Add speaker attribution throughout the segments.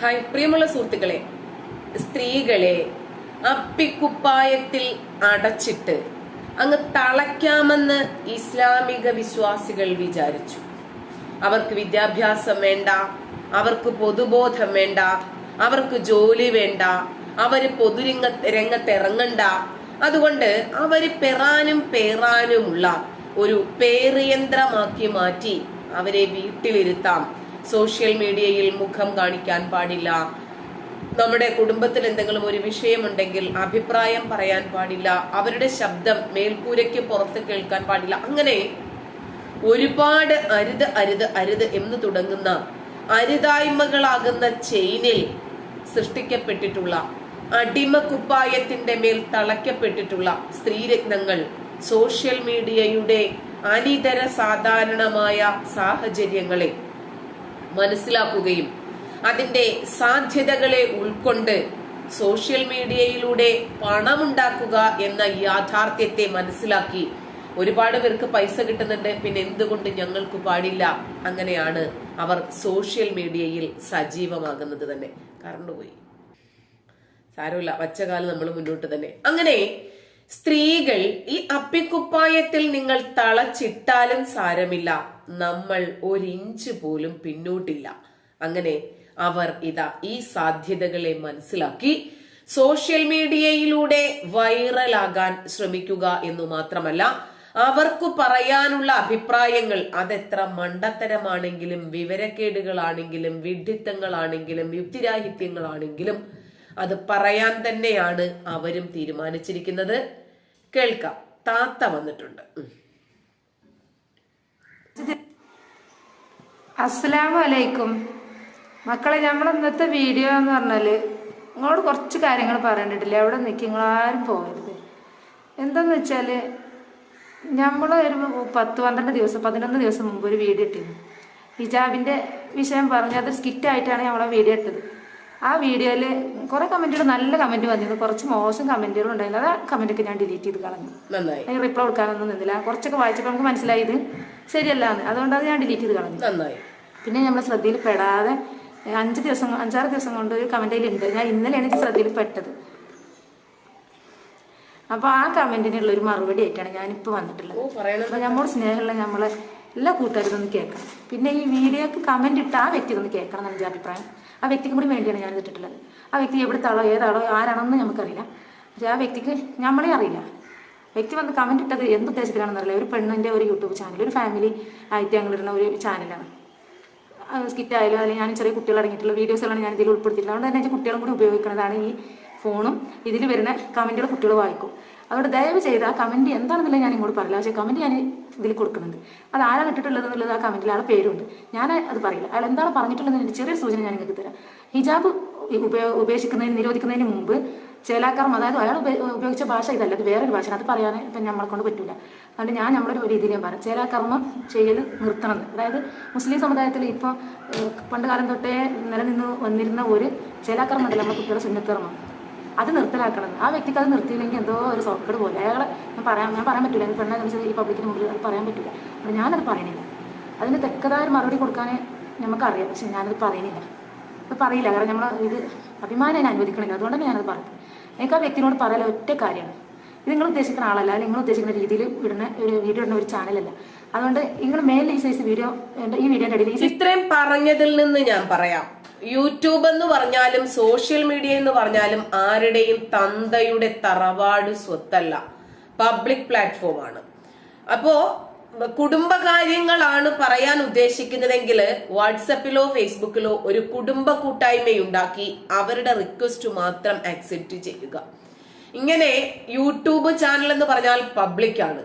Speaker 1: Hi പ്രിയമുള്ള സുഹൃത്തുക്കളെ സ്ത്രീകളെ അപ്പിക്കുപ്പായത്തിൽ അടച്ചിട്ട് അങ്ങ് തളയ്ക്കാമെന്ന് ഇസ്ലാമിക വിശ്വാസികൾ വിചാരിച്ചു. അവർക്ക് വിദ്യാഭ്യാസം വേണ്ട അവർക്ക് പൊതുബോധം വേണ്ട അവർക്ക് ജോലി വേണ്ട അവർ പൊതുരംഗ രംഗത്ത് ഇറങ്ങണ്ട അതുകൊണ്ട് അവർ പെറാനും പേറാനുമുള്ള ഒരു പേറിയന്ത്രമാക്കി മാറ്റി അവരെ വീട്ടിലിരുത്താം. സോഷ്യൽ മീഡിയയിൽ മുഖം കാണിക്കാൻ പാടില്ല. നമ്മുടെ കുടുംബത്തിൽ എന്തെങ്കിലും ഒരു വിഷയമുണ്ടെങ്കിൽ അഭിപ്രായം പറയാൻ പാടില്ല. അവരുടെ ശബ്ദം മേൽക്കൂരയ്ക്ക് പുറത്ത് കേൾക്കാൻ പാടില്ല. അങ്ങനെ ഒരുപാട് അരുത് അരുത് അരുത് എന്ന് തുടങ്ങുന്ന അരുതായ്മകളാകുന്ന ചെയിനിൽ സൃഷ്ടിക്കപ്പെട്ടിട്ടുള്ള അടിമ കുപ്പായത്തിന്റെ മേൽ തളയ്ക്കപ്പെട്ടിട്ടുള്ള സ്ത്രീരത്നങ്ങൾ സോഷ്യൽ മീഡിയയുടെ അനിതര സാധാരണമായ സാഹചര്യങ്ങളെ മനസ്സിലാക്കുകയും അതിന്റെ സാധ്യതകളെ ഉൾക്കൊണ്ട് സോഷ്യൽ മീഡിയയിലൂടെ പണമുണ്ടാക്കുക എന്ന യാഥാർത്ഥ്യത്തെ മനസ്സിലാക്കി ഒരുപാട് പേർക്ക് പൈസ കിട്ടുന്നുണ്ട് പിന്നെ എന്തുകൊണ്ട് ഞങ്ങൾക്ക് പാടില്ല? അങ്ങനെയാണ് അവർ സോഷ്യൽ മീഡിയയിൽ സജീവമാകുന്നത് തന്നെ. കറണ്ട് പോയി. സാരമില്ല വച്ചകാലം നമ്മൾ മുന്നോട്ട് തന്നെ. അങ്ങനെ സ്ത്രീകൾ ഈ അപ്പിക്കുപ്പായത്തിൽ നിങ്ങൾ തളച്ചിട്ടാലും സാരമില്ല. നമ്മൾ ഒരിഞ്ച് പോലും പിന്നോട്ടില്ല. അങ്ങനെ അവർ ഇതാ ഈ സാധ്യതകളെ മനസ്സിലാക്കി. സോഷ്യൽ മീഡിയയിലൂടെ വൈറലാകാൻ ശ്രമിക്കുക എന്നു മാത്രമല്ല അവർക്ക് പറയാനുള്ള അഭിപ്രായങ്ങൾ അതെത്ര മണ്ടത്തരമാണെങ്കിലും വിവരക്കേടുകളാണെങ്കിലും വിഡിത്തങ്ങളാണെങ്കിലും യുക്തിരാഹിത്യങ്ങളാണെങ്കിലും അത് പറയാൻ തന്നെയാണ് അവരും തീരുമാനിച്ചിരിക്കുന്നത്. കേൾക്കാം. താത്ത വന്നിട്ടുണ്ട്.
Speaker 2: അസ്സലാമു അലൈക്കും മക്കളെ നമ്മൾ ഇന്നത്തെ വീഡിയോ എന്ന് പറഞ്ഞാൽ നിങ്ങളോട് കുറച്ച് കാര്യങ്ങൾ പറയേണ്ടിട്ടില്ല. എവിടെ നിൽക്കി നിങ്ങളാരും പോകരുത്. എന്താന്ന് വെച്ചാൽ നമ്മൾ ഒരു പത്ത് പന്ത്രണ്ട് ദിവസം പതിനൊന്ന് ദിവസം മുമ്പ് ഒരു വീഡിയോ ഇട്ടിരുന്നു. ഹിജാബിന്റെ വിഷയം പറഞ്ഞ് അത് സ്കിറ്റായിട്ടാണ് നമ്മളെ വീഡിയോ ഇട്ടത്. ആ വീഡിയോയിൽ കുറേ കമന്റുകൾ നല്ല കമന്റ് വന്നിരുന്നു. കുറച്ച് മോശം കമന്റുകൾ ഉണ്ടായിരുന്നു. അത് ആ കമന്റൊക്കെ ഞാൻ ഡിലീറ്റ് ചെയ്ത് കളഞ്ഞു. റിപ്ലൈ കൊടുക്കാനൊന്നും നിന്നില്ല. കുറച്ചൊക്കെ വായിച്ചപ്പോൾ നമുക്ക് മനസ്സിലായത് ശരിയല്ലാന്ന്. അതുകൊണ്ട് അത് ഞാൻ ഡിലീറ്റ് ചെയ്ത് കളഞ്ഞു.
Speaker 1: നന്നായി.
Speaker 2: പിന്നെ നമ്മൾ ശ്രദ്ധയിൽ പെടാതെ അഞ്ച് ദിവസം അഞ്ചാറ് ദിവസം കൊണ്ട് ഒരു കമന്റ് ഉണ്ട് ഞാൻ ഇന്നലെയാണ് എനിക്ക് ശ്രദ്ധയിൽ പെട്ടത് അപ്പോൾ ആ കമന്റിനുള്ള ഒരു മറുപടി ആയിട്ടാണ് ഞാനിപ്പോൾ വന്നിട്ടുള്ളത്.
Speaker 1: ഓ നമ്മുടെ
Speaker 2: അപ്പോൾ നമ്മോട് സ്നേഹമുള്ള നമ്മളെ എല്ലാ കൂട്ടുകാരും ഒന്ന് കേൾക്കണം. പിന്നെ ഈ വീഡിയോക്ക് കമന്റ് ഇട്ട് ആ വ്യക്തി ഒന്ന് കേൾക്കണം എന്നാണ് എന്റെ അഭിപ്രായം. ആ വ്യക്തിക്ക് കൂടി വേണ്ടിയാണ് ഞാൻ ഇട്ടിട്ടുള്ളത് ആ വ്യക്തി എവിടുത്താളോ ഏതാളോ ആരാണെന്ന് നമുക്കറിയില്ല. പക്ഷേ ആ വ്യക്തിക്ക് നമ്മളെ അറിയില്ല. വ്യക്തി വന്ന് കമന്റ് ഇട്ടത് എന്ത് ഉദ്ദേശത്തിലാണെന്ന് അറിയില്ല ഒരു പെണ്ണിന്റെ ഒരു യൂട്യൂബ് ചാനൽ ഒരു ഫാമിലി ആയിട്ട് ഞങ്ങളിടുന്ന ഒരു ചാനലാണ്. സ്കിറ്റ് ആയാലും അല്ലെങ്കിൽ ഞാൻ ചെറിയ കുട്ടികൾ അടങ്ങിയിട്ടുള്ള വീഡിയോസുകളാണ് ഞാൻ ഇതിൽ ഉൾപ്പെടുത്തിയിട്ടുള്ളത്. അതുകൊണ്ട് തന്നെ കുട്ടികളും കൂടി ഉപയോഗിക്കുന്നതാണ് ഈ ഫോണും ഇതിൽ വരുന്ന കമന്റുകൾ കുട്ടികൾ വായിക്കും. അതുകൊണ്ട് ദയവ് ചെയ്ത് ആ കമന്റ് എന്താണെന്നുള്ളത് ഞാൻ ഇങ്ങോട്ട് പറയില്ല. പക്ഷേ കമന്റ് ഞാൻ ഇതിൽ കൊടുക്കുന്നുണ്ട്. അത് ആരാണ് ഇട്ടിട്ടുള്ളത് എന്നുള്ളത് ആ കമന്റിൽ ആളെ പേരുണ്ട്. ഞാൻ അത് പറയില്ല. അയാൾ എന്താണ് പറഞ്ഞിട്ടുള്ളതെന്ന് ചെറിയ സൂചന ഞാൻ നിങ്ങൾക്ക് തരാം. ഹിജാബ് ഉപയോ ഉപേക്ഷിക്കുന്നതിന് നിരോധിക്കുന്നതിന് മുമ്പ് ചേലാക്കാറും അതായത് അയാൾ ഉപയോഗിച്ച ഭാഷ ഇതല്ല അത് വേറൊരു ഭാഷ അത് പറയാൻ ഇപ്പം നമ്മളെ കൊണ്ട് പറ്റില്ല അതുകൊണ്ട് ഞാൻ നമ്മളൊരു രീതിയിൽ ഞാൻ പറയാം. ചേലാകർമ്മം ചെയ്യൽ നിർത്തണം അതായത് മുസ്ലിം സമുദായത്തിൽ ഇപ്പോൾ പണ്ട് കാലം തൊട്ടേ നിലനിന്ന് വന്നിരുന്ന ഒരു ചേലാകർമ്മം ഉണ്ടല്ലോ നമ്മുടെ കുട്ടികളുടെ സുന്നക്കർമ്മം അത് നിർത്തലാക്കണം. ആ വ്യക്തിക്ക് അത് നിർത്തിയില്ലെങ്കിൽ എന്തോ ഒരു സോക്കേട് പോലെ. അയാളെ ഞാൻ പറയാൻ ഞാൻ പറയാൻ പറ്റില്ല പെണ്ണെ വെച്ചാൽ ഈ പബ്ലിക്കിന് മുമ്പിൽ അത് പറയാൻ പറ്റില്ല അപ്പം ഞാനത് പറയണില്ല അതിന് തെക്കതായ മറുപടി കൊടുക്കാൻ നമുക്കറിയാം പക്ഷെ ഞാനത് പറയണില്ല അത് പറയില്ല. കാരണം നമ്മൾ ഇത് അഭിമാനം അനുവദിക്കണില്ല. അതുകൊണ്ടാണ് തന്നെ ഞാനത് പറയും എനിക്ക് ആ വ്യക്തിനോട് പറയാൻ ഒറ്റ കാര്യമാണ്. ഇത് നിങ്ങൾ ഉദ്ദേശിക്കുന്ന ആളല്ല അല്ലെങ്കിൽ നിങ്ങൾ ഉദ്ദേശിക്കുന്ന രീതിയിൽ ഇടുന്ന ഒരു വീഡിയോ ഇടുന്ന ഒരു ചാനലല്ല. അതുകൊണ്ട് നിങ്ങൾ മെയിൻ ഈ സൈസ് വീഡിയോ ഈ വീഡിയോ
Speaker 1: ഇത്രയും പറഞ്ഞതിൽ നിന്ന് ഞാൻ പറയാം. യൂട്യൂബ് എന്ന് പറഞ്ഞാലും സോഷ്യൽ മീഡിയ എന്ന് പറഞ്ഞാലും ആരുടെയും തന്തയുടെ തറവാട് സ്വത്തല്ല. പബ്ലിക് പ്ലാറ്റ്ഫോമാണ് അപ്പോ കുടുംബകാര്യങ്ങളാണ് പറയാൻ ഉദ്ദേശിക്കുന്നതെങ്കിൽ വാട്സപ്പിലോ ഫേസ്ബുക്കിലോ ഒരു കുടുംബ കൂട്ടായ്മയുണ്ടാക്കി അവരുടെ റിക്വസ്റ്റ് മാത്രം അക്സെപ്റ്റ് ചെയ്യുക. ഇങ്ങനെ യൂട്യൂബ് ചാനൽ എന്ന് പറഞ്ഞാൽ പബ്ലിക്കാണ്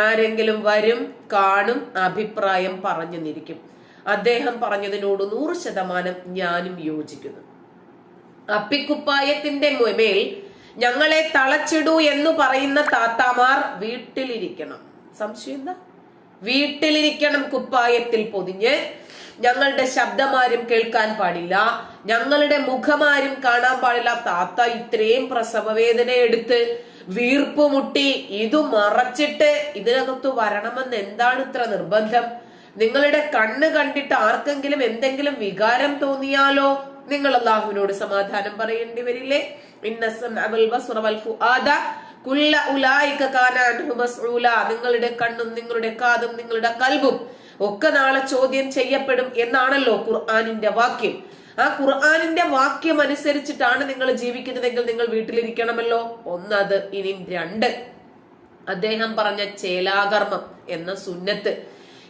Speaker 1: ആരെങ്കിലും വരും കാണും അഭിപ്രായം പറഞ്ഞു നിരിക്കും. അദ്ദേഹം പറഞ്ഞതിനോട് നൂറ് ശതമാനം ഞാനും യോജിക്കുന്നു. അപ്പിക്കുപ്പായത്തിന്റെ മേൽ ഞങ്ങളെ തളച്ചിടൂ എന്ന് പറയുന്ന താത്താമാർ വീട്ടിലിരിക്കണം. സംശയം എന്താ? വീട്ടിലിരിക്കണം കുപ്പായത്തിൽ പൊതിഞ്ഞ് ഞങ്ങളുടെ ശബ്ദമാരും കേൾക്കാൻ പാടില്ല. ഞങ്ങളുടെ മുഖമാരും കാണാൻ പാടില്ല. താത്ത ഇത്രയും പ്രസവവേദന എടുത്ത് വീർപ്പ് മുട്ടി ഇതു മറച്ചിട്ട് ഇതിനകത്ത് വരണമെന്ന് എന്താണ് ഇത്ര നിർബന്ധം? നിങ്ങളുടെ കണ്ണ് കണ്ടിട്ട് ആർക്കെങ്കിലും എന്തെങ്കിലും വികാരം തോന്നിയാലോ? നിങ്ങൾ അള്ളാഹുവിനോട് സമാധാനം പറയേണ്ടി വരില്ലേ? ഇന്നസം അബുൽ ഫുആദ. നിങ്ങളുടെ കണ്ണും നിങ്ങളുടെ കാതും നിങ്ങളുടെ കൽബും ഒക്കെ നാളെ ചോദ്യം ചെയ്യപ്പെടും എന്നാണല്ലോ ഖുർആാനിന്റെ വാക്യം. ആ ഖുർആാനിന്റെ വാക്യം അനുസരിച്ചിട്ടാണ് നിങ്ങൾ ജീവിക്കുന്നതെങ്കിൽ നിങ്ങൾ വീട്ടിലിരിക്കണമല്ലോ? ഒന്നത് ഇനി രണ്ട്. അദ്ദേഹം പറഞ്ഞ ചേലാകർമ്മം എന്ന സുന്നത്ത്.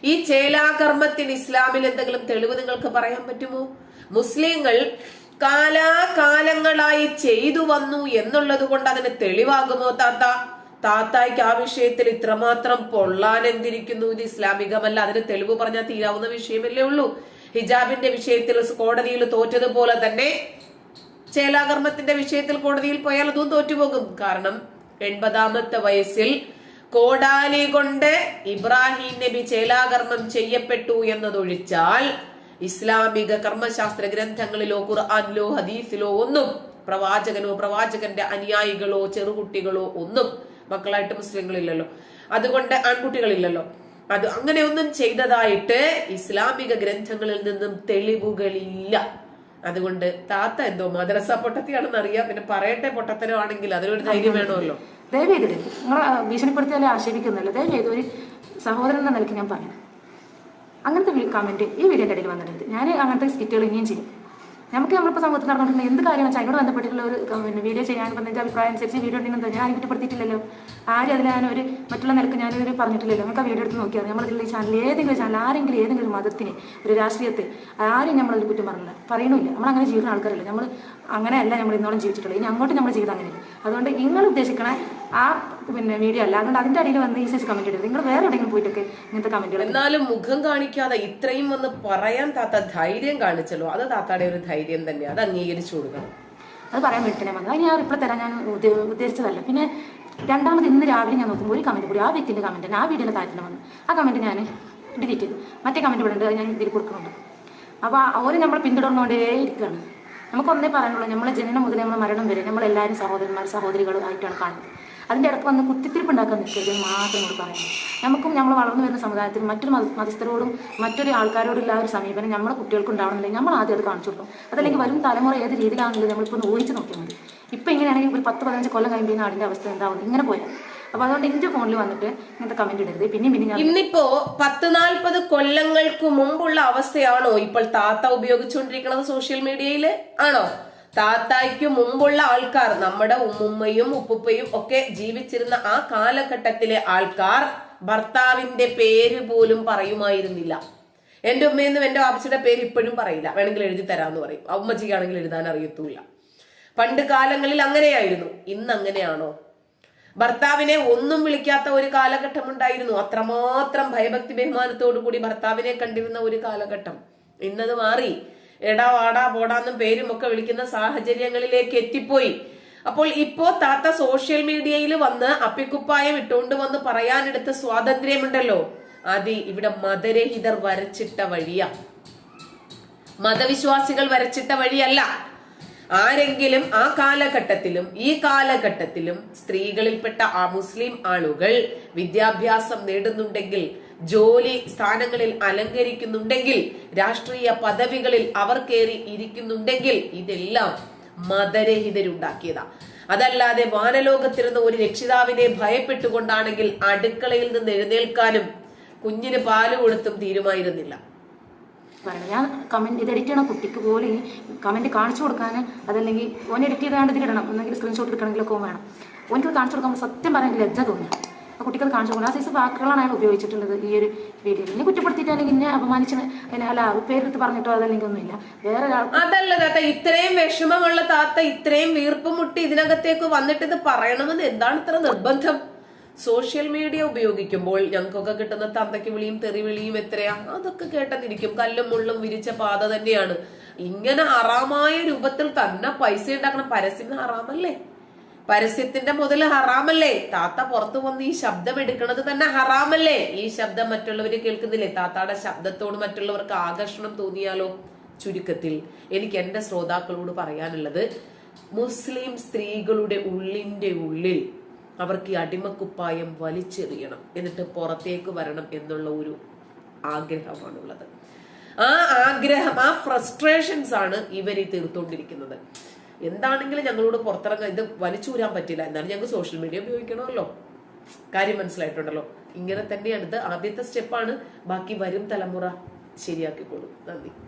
Speaker 1: ഈ ചേലാകർമ്മത്തിന് ഇസ്ലാമിൽ എന്തെങ്കിലും തെളിവ് നിങ്ങൾക്ക് പറയാൻ പറ്റുമോ? മുസ്ലിങ്ങൾ കാലാകാലങ്ങളായി ചെയ്തു വന്നു എന്നുള്ളത് കൊണ്ട് അതിന് തെളിവാകുമോ താത്ത? താത്തായ്ക്ക് ആ വിഷയത്തിൽ ഇത്രമാത്രം പൊള്ളാൻ എന്തിരിക്കുന്നു ഇത് ഇസ്ലാമികമല്ല. അതിന് തെളിവ് പറഞ്ഞാൽ തീരാവുന്ന വിഷയമല്ലേ ഉള്ളൂ. ഹിജാബിന്റെ വിഷയത്തിൽ കോടതിയിൽ തോറ്റതുപോലെ തന്നെ ചേലാകർമ്മത്തിന്റെ വിഷയത്തിൽ കോടതിയിൽ പോയാൽ അതും തോറ്റുപോകും. കാരണം എൺപതാമത്തെ വയസ്സിൽ കോടാലി കൊണ്ട് ഇബ്രാഹിം നബി ചേലാകർമ്മം ചെയ്യപ്പെട്ടു എന്നതൊഴിച്ചാൽ ഇസ്ലാമിക കർമ്മശാസ്ത്ര ഗ്രന്ഥങ്ങളിലോ ഖുർആാനിലോ ഹദീസിലോ ഒന്നും പ്രവാചകനോ പ്രവാചകന്റെ അനുയായികളോ ചെറുകുട്ടികളോ ഒന്നും മക്കളായിട്ട് മുസ്ലിങ്ങളില്ലല്ലോ. അതുകൊണ്ട് ആൺകുട്ടികളില്ലല്ലോ. അത് അങ്ങനെയൊന്നും ചെയ്തതായിട്ട് ഇസ്ലാമിക ഗ്രന്ഥങ്ങളിൽ നിന്നും തെളിവുകളില്ല. അതുകൊണ്ട് താത്ത എന്തോ മദ്രസ പൊട്ടത്തിയാണെന്ന് അറിയാം. പിന്നെ പറയട്ടെ പൊട്ടത്തരമാണെങ്കിൽ അതിനൊരു ധൈര്യം വേണമല്ലോ.
Speaker 2: ദയവ് നിങ്ങളെ ഭീഷണിപ്പെടുത്തിയാലേ ആക്ഷേപിക്കുന്നില്ല ദയവ് ചെയ്ത് ഒരു സഹോദരൻ എന്ന നിലയ്ക്ക് ഞാൻ പറയാം അങ്ങനത്തെ കമന്റ് ഈ വീഡിയോ ഇടയിൽ വന്നിട്ടുണ്ട്. ഞാൻ അങ്ങനത്തെ സ്കിറ്റുകൾ ഇനിയും ചെയ്യും. നമുക്ക് നമ്മളിപ്പോൾ സമൂഹത്തിൽ നടന്നുകൊണ്ടിരുന്ന എന്ത് കാര്യമാണ് വെച്ചാൽ അതിനോട് ബന്ധപ്പെട്ടിട്ടുള്ള ഒരു പിന്നെ വീഡിയോ ചെയ്യാൻ പറഞ്ഞ എന്റെ അഭിപ്രായം അനുസരിച്ച് വീഡിയോ ഉണ്ടെന്ന് ഞാൻ കുറ്റപ്പെടുത്തിയിട്ടില്ലല്ലോ ആരും അതിൽ ഞാൻ ഒരു മറ്റുള്ള നിലയ്ക്ക് ഞാനൊരു പറഞ്ഞിട്ടില്ലല്ലോ. നമുക്ക് ആ വീഡിയോ എടുത്ത് നോക്കിയാൽ നമ്മളതിൽ ഈ ചാനൽ ഏതെങ്കിലും ചാനൽ ആരെങ്കിലും ഏതെങ്കിലും ഒരു മതത്തിന് ഒരു രാഷ്ട്രീയത്തെ ആരും നമ്മളതിൽ കുറ്റം പറഞ്ഞില്ല. പറയണില്ല നമ്മൾ അങ്ങനെ ജീവിക്കുന്ന ആൾക്കാരല്ല. നമ്മൾ അങ്ങനെയല്ല നമ്മൾ ഇന്നോളം ജീവിച്ചിട്ടുള്ളത്. ഇനി അങ്ങോട്ട് നമ്മൾ ജീവിതം അങ്ങനെയല്ല. അതുകൊണ്ട് നിങ്ങൾ ഉദ്ദേശിക്കണ ആ പിന്നെ വീഡിയോ അല്ല. അതുകൊണ്ട് അതിന്റെ അടിയിൽ വന്ന് ഈ സൈസ് കമന്റ് ഇടരുത്. നിങ്ങൾ വേറെ എവിടെയെങ്കിലും പോയിട്ടൊക്കെ ഇങ്ങനത്തെ കമന്റ്
Speaker 1: എന്നാലും മുഖം കാണിക്കാതെ ഇത്രയും വന്ന് പറയാൻ താത്ത ധൈര്യം കാണിച്ചല്ലോ. അത് താത്താടെ ഒരു ധൈര്യം തന്നെയാണ് അത് അംഗീകരിച്ചു കൊടുക്കണം.
Speaker 2: അത് പറയാൻ വേണ്ടിയിട്ട് വന്നത് അത് ഞാൻ റിപ്ലൈ തരാൻ ഞാൻ ഉദ്ദേശിച്ചതല്ല. പിന്നെ രണ്ടാമത് ഇന്ന് രാവിലെ ഞാൻ നോക്കുമ്പോൾ ഒരു കമന്റ് കൂടി ആ വ്യക്തിന്റെ കമന്റ് ആ വീഡിയോയുടെ താഴെ വന്നു. ആ കമന്റ് ഞാൻ ഡിലീറ്റ് ചെയ്തു. മറ്റേ കമന്റ് ഇവിടെ ഉണ്ട്. അത് ഞാൻ ഇതിൽ കൊടുക്കുന്നുണ്ട്. അപ്പോൾ അവർ നമ്മൾ പിന്തുടർന്നുകൊണ്ടേ ഇരിക്കുകയാണ്. നമുക്ക് ഒന്നേ പറയാനുള്ളൂ. നമ്മളെ ജനനം മുതൽ നമ്മൾ മരണം വരെ നമ്മളെല്ലാവരും സഹോദരന്മാർ സഹോദരികളും ആയിട്ടാണ് കാണുന്നത്. അതിന്റെ ഇടയ്ക്ക് വന്ന് കുത്തിത്തിരിപ്പ് ഉണ്ടാക്കാൻ നിൽക്കരുത് മാത്രം കൂടി പറയുന്നത് നമുക്കും നമ്മൾ വളർന്നു വരുന്ന സമുദായത്തിൽ മറ്റൊരു മത മതസ്ഥരോടും മറ്റൊരു ആൾക്കാരോടുള്ള ഒരു സമീപനം നമ്മുടെ കുട്ടികൾക്ക് ഉണ്ടാവണമെന്നില്ല. നമ്മൾ ആദ്യം അത് കാണിച്ചു കൊടുക്കും. അതല്ലെങ്കിൽ വരും തലമുറ ഏത് രീതിയിലാണെങ്കിലും നമ്മളിപ്പോൾ ഒന്ന് ഊഹിച്ച് നോക്കിയാൽ മതി. ഇപ്പം ഇങ്ങനെയാണെങ്കിൽ ഒരു പത്ത് പതിനഞ്ച് കൊല്ലം കഴിയുമ്പോൾ ഈ നാടിന്റെ അവസ്ഥ എന്താവും ഇങ്ങനെ പോയാൽ അപ്പൊ അതുകൊണ്ട് എന്റെ ഫോണിൽ വന്നിട്ട് ഇങ്ങനത്തെ കമന്റ് ഇടരുത്. പിന്നെ പിന്നെ
Speaker 1: ഇന്നിപ്പോ പത്ത് നാൽപ്പത് കൊല്ലങ്ങൾക്ക് മുമ്പുള്ള അവസ്ഥയാണോ ഇപ്പോൾ താത്ത ഉപയോഗിച്ചുകൊണ്ടിരിക്കുന്നത് സോഷ്യൽ മീഡിയയിൽ ആണോ? താത്തായ്ക്ക് മുമ്പുള്ള ആൾക്കാർ നമ്മുടെ ഉമ്മുമ്മയും ഉപ്പുപ്പയും ഒക്കെ ജീവിച്ചിരുന്ന ആ കാലഘട്ടത്തിലെ ആൾക്കാർ ഭർത്താവിന്റെ പേര് പോലും പറയുമായിരുന്നില്ല. എന്റെ ഉമ്മയെന്നും എന്റെ വാപ്പച്ചിയുടെ പേര് ഇപ്പോഴും പറയില്ല. വേണമെങ്കിൽ എഴുതി തരാമെന്ന് പറയും. ഉമ്മച്ചിക്കാണെങ്കിൽ എഴുതാൻ അറിയത്തൂല്ല പണ്ട് കാലങ്ങളിൽ അങ്ങനെയായിരുന്നു. ഇന്ന് അങ്ങനെയാണോ? ഭർത്താവിനെ ഒന്നും വിളിക്കാത്ത ഒരു കാലഘട്ടം ഉണ്ടായിരുന്നു അത്രമാത്രം ഭയഭക്തി ബഹുമാനത്തോടു കൂടി ഭർത്താവിനെ കണ്ടിരുന്ന ഒരു കാലഘട്ടം. ഇന്നത് മാറി. എടാ വാടാ പോടാന്നും പേരും ഒക്കെ വിളിക്കുന്ന സാഹചര്യങ്ങളിലേക്ക് എത്തിപ്പോയി. അപ്പോൾ ഇപ്പോ താത്ത സോഷ്യൽ മീഡിയയിൽ വന്ന് അപ്പിക്കുപ്പായം ഇട്ടുകൊണ്ട് വന്ന് പറയാനെടുത്ത സ്വാതന്ത്ര്യമുണ്ടല്ലോ. അത് ഇവിടെ മതരഹിതർ വരച്ചിട്ട വഴിയ. മതവിശ്വാസികൾ വരച്ചിട്ട വഴിയല്ല. ആരെങ്കിലും ആ കാലഘട്ടത്തിലും ഈ കാലഘട്ടത്തിലും സ്ത്രീകളിൽപ്പെട്ട ആ മുസ്ലിം ആളുകൾ വിദ്യാഭ്യാസം നേടുന്നുണ്ടെങ്കിൽ ജോലി സ്ഥാനങ്ങളിൽ അലങ്കരിക്കുന്നുണ്ടെങ്കിൽ രാഷ്ട്രീയ പദവികളിൽ അവർ കയറി ഇരിക്കുന്നുണ്ടെങ്കിൽ ഇതെല്ലാം മതരഹിതരുണ്ടാക്കിയതാ. അതല്ലാതെ വാനലോകത്തിരുന്ന ഒരു രക്ഷിതാവിനെ ഭയപ്പെട്ടുകൊണ്ടാണെങ്കിൽ അടുക്കളയിൽ നിന്ന് എഴുന്നേൽക്കാനും കുഞ്ഞിന് പാൽ കൊടുത്തും തീരുമായിരുന്നില്ല.
Speaker 2: ഞാൻ കമന്റ് ഇത് എഡിറ്റ് ചെയ്യണ കുട്ടിക്ക് പോലും ഈ കാണിച്ചു കൊടുക്കാൻ അതല്ലെങ്കിൽ ഓൻ എഡിറ്റ് ചെയ്താണ്ട് ഇതിലിടണം. ഒന്നെങ്കിൽ സ്ക്രീൻഷോട്ട് എടുക്കണമെങ്കിലൊക്കെ വേണം. ഓനക്ക് കാണിച്ചു കൊടുക്കുമ്പോൾ സത്യം പറയാൻ ലജ്ജ തോന്നുക ആ കുട്ടിക്ക് അത് കാണിച്ചു കൊടുക്കണം. ആ സൈസ് വാക്കുകളാണ് അയാൾ ഉപയോഗിച്ചിട്ടുള്ളത് ഈ ഒരു വീഡിയോയിൽ ഇന്നെ കുറ്റപ്പെടുത്തിയിട്ട് അല്ലെങ്കിൽ ഇന്നെ അപമാനിച്ച് അല്ല പേരെടുത്ത് പറഞ്ഞിട്ടോ അതല്ലെങ്കിൽ ഒന്നുമില്ല. വേറെ
Speaker 1: അതല്ല താത്ത ഇത്രയും വിഷമമുള്ള താത്ത ഇത്രയും വീർപ്പ് മുട്ടി ഇതിനകത്തേക്ക് വന്നിട്ട് ഇത് പറയണമെന്ന് എന്താണ് ഇത്ര നിർബന്ധം? സോഷ്യൽ മീഡിയ ഉപയോഗിക്കുമ്പോൾ ഞങ്ങൾക്കൊക്കെ കിട്ടുന്ന തന്തയ്ക്ക് വിളിയും തെറിവിളിയും എത്രയാ? അതൊക്കെ കേട്ടെന്നിരിക്കും കല്ലും മുള്ളും വിരിച്ച പാത തന്നെയാണ്. ഇങ്ങനെ അറാമായ രൂപത്തിൽ തന്നെ പൈസ ഉണ്ടാക്കണ പരസ്യം ഹറാമല്ലേ പരസ്യത്തിന്റെ മുതൽ ഹറാമല്ലേ? താത്ത പുറത്തു വന്ന് ഈ ശബ്ദം എടുക്കുന്നത് തന്നെ ഹറാമല്ലേ? ഈ ശബ്ദം മറ്റുള്ളവർ കേൾക്കുന്നില്ലേ? താത്താടെ ശബ്ദത്തോട് മറ്റുള്ളവർക്ക് ആകർഷണം തോന്നിയാലോ? ചുരുക്കത്തിൽ എനിക്ക് എന്റെ ശ്രോതാക്കളോട് പറയാനുള്ളത് മുസ്ലിം സ്ത്രീകളുടെ ഉള്ളിന്റെ ഉള്ളിൽ അവർക്ക് ഈ അടിമക്കുപ്പായം വലിച്ചെറിയണം എന്നിട്ട് പുറത്തേക്ക് വരണം എന്നുള്ള ഒരു ആഗ്രഹമാണുള്ളത്. ആ ആഗ്രഹം ആ ഫ്രസ്ട്രേഷൻസ് ആണ് ഇവർ ഈ എന്താണെങ്കിലും ഞങ്ങളോട് പുറത്തിറങ്ങാൻ ഇത് വലിച്ചൂരാൻ പറ്റില്ല. എന്നാലും ഞങ്ങൾക്ക് സോഷ്യൽ മീഡിയ ഉപയോഗിക്കണമല്ലോ. കാര്യം മനസ്സിലായിട്ടുണ്ടല്ലോ. ഇങ്ങനെ തന്നെയാണ്. ഇത് ആദ്യത്തെ സ്റ്റെപ്പാണ് ബാക്കി വരും തലമുറ ശരിയാക്കിക്കോളും. നന്ദി.